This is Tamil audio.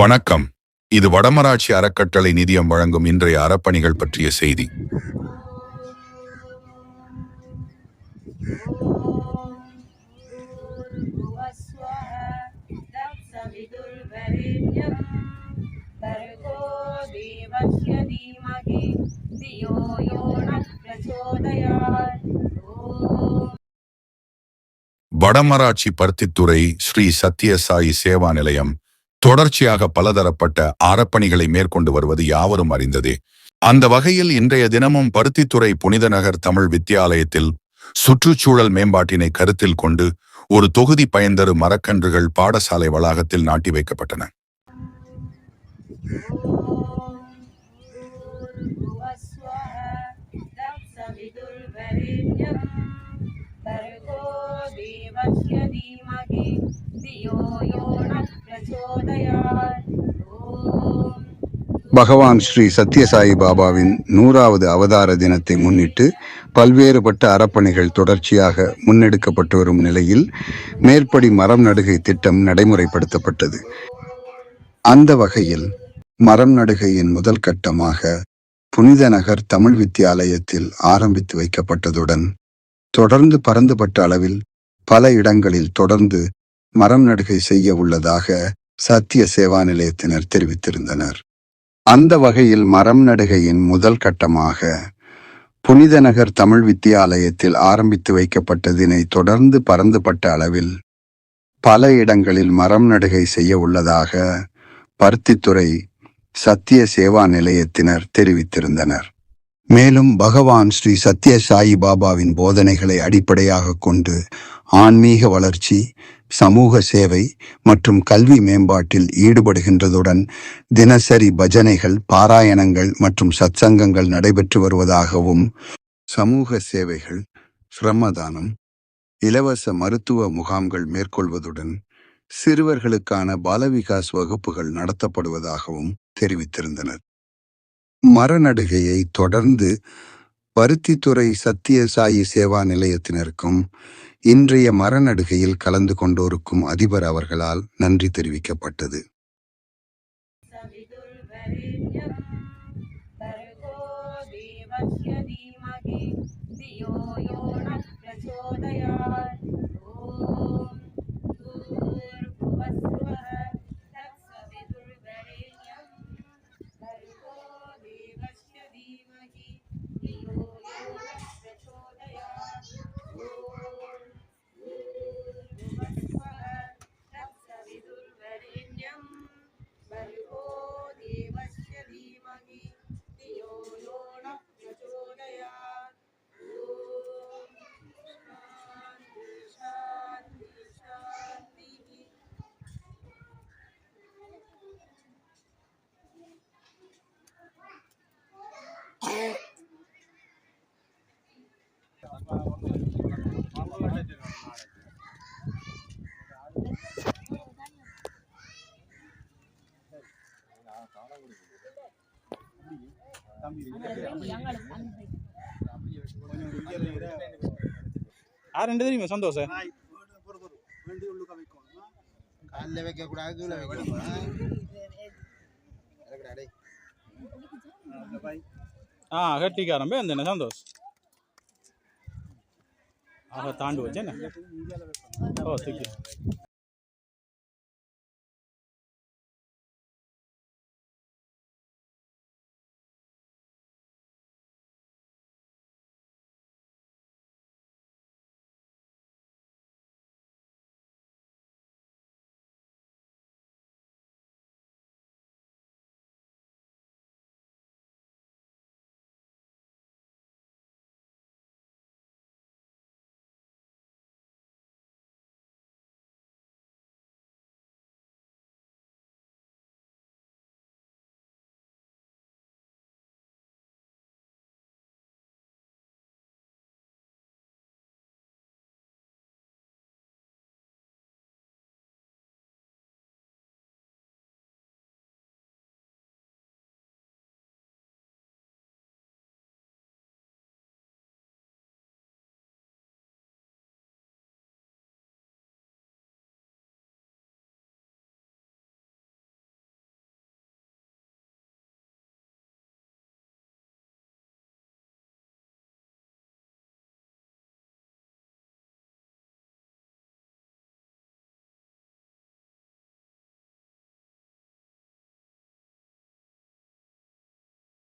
வணக்கம். இது வடமராட்சி அறக்கட்டளை நிதியம் வழங்கும் இன்றைய அறப்பணிகள் பற்றிய செய்தி. வடமராட்சி பருத்தித்துறை ஸ்ரீ சத்யசாயி சேவா நிலையம் தொடர்ச்சியாக பலதரப்பட்ட அறப்பணிகளை மேற்கொண்டு வருவது யாவரும் அறிந்ததே. அந்த வகையில் இன்றைய தினமும் பருத்தித்துறை புனித நகர் தமிழ் வித்தியாலயத்தில் சுற்றுச்சூழல் மேம்பாட்டினை கருத்தில் கொண்டு ஒரு தொகுதி பயன்தரும் மரக்கன்றுகள் பாடசாலை வளாகத்தில் நாட்டி வைக்கப்பட்டன. பகவான் ஸ்ரீ சத்யசாயி பாபாவின் நூறாவது அவதார தினத்தை முன்னிட்டு பல்வேறுபட்ட அறப்பணிகள் தொடர்ச்சியாக முன்னெடுக்கப்பட்டு வரும் நிலையில் மேற்படி மரம் நடுகை திட்டம் நடைமுறைப்படுத்தப்பட்டது. அந்த வகையில் மரம் நடுகையின் முதல் கட்டமாக புனித நகர் தமிழ் வித்தியாலயத்தில் ஆரம்பித்து வைக்கப்பட்டதுடன் தொடர்ந்து பரந்துபட்ட அளவில் பல இடங்களில் தொடர்ந்து மரம் நடுகை செய்ய உள்ளதாக சத்திய சேவா நிலையத்தினர் தெரிவித்திருந்தனர். அந்த வகையில் மரம் நடுகையின் முதல் கட்டமாக புனித நகர் தமிழ் வித்தியாலயத்தில் ஆரம்பித்து வைக்கப்பட்டதினை தொடர்ந்து பறந்துபட்ட அளவில் பல இடங்களில் மரம் நடுகை செய்ய உள்ளதாக பருத்தித்துறை சத்திய சேவா நிலையத்தினர் தெரிவித்திருந்தனர். மேலும் பகவான் ஸ்ரீ சத்ய சாயி பாபாவின் போதனைகளை அடிப்படையாக கொண்டு ஆன்மீக வளர்ச்சி சமூக சேவை மற்றும் கல்வி மேம்பாட்டில் ஈடுபடுகின்றதுடன் தினசரி பஜனைகள் பாராயணங்கள் மற்றும் சத்சங்கங்கள் நடைபெற்று வருவதாகவும் சமூக சேவைகள் சிரமதானம் இலவச மருத்துவ முகாம்கள் மேற்கொள்வதுடன் சிறுவர்களுக்கான பாலவிகாஸ் வகுப்புகள் நடத்தப்படுவதாகவும் தெரிவித்திருந்தனர். மரநடுகையை தொடர்ந்து பருத்தித்துறை சத்திய சாயி சேவா நிலையத்தினருக்கும் இன்றைய மரநடுகையில் கலந்து கொண்டோருக்கும் அதிபர் அவர்களால் நன்றி தெரிவிக்கப்பட்டது. பிரச்சோதயா ஆ ரெண்டு தெரியுமா? சந்தோஷம். காலில் வைக்கக்கூடாது கீழே வைக்கக்கூடாது. இறக்குடா டேய். ஆ கட்டிக்காரன் போய் அந்த சந்தோஷ் ஆக தாண்டு வச்சேன் ஓ திக்கு